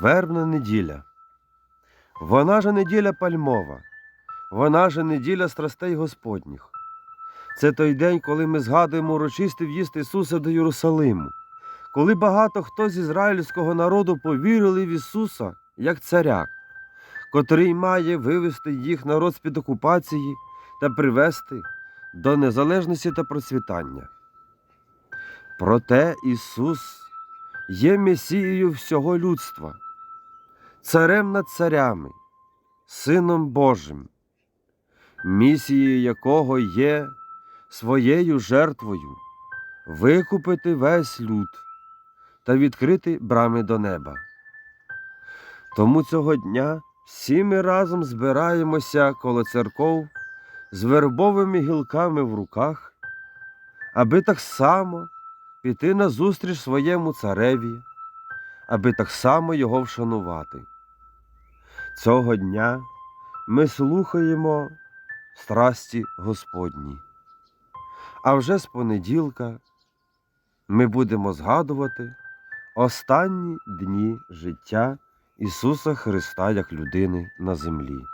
Вербна неділя. Вона же неділя пальмова, вона же неділя страстей Господніх. Це той день, коли ми згадуємо урочистий в'їзд Ісуса до Єрусалиму, коли багато хто з ізраїльського народу повірили в Ісуса як царя, котрий має вивести їх народ з-під окупації та привести до незалежності та процвітання. Проте Ісус є Месією всього людства, царем над царями, Сином Божим, місією якого є своєю жертвою викупити весь люд та відкрити брами до неба. Тому цього дня всі ми разом збираємося коло церков з вербовими гілками в руках, аби так само піти назустріч своєму цареві, аби так само його вшанувати. Цього дня ми слухаємо страсті Господні. А вже з понеділка ми будемо згадувати останні дні життя Ісуса Христа як людини на землі.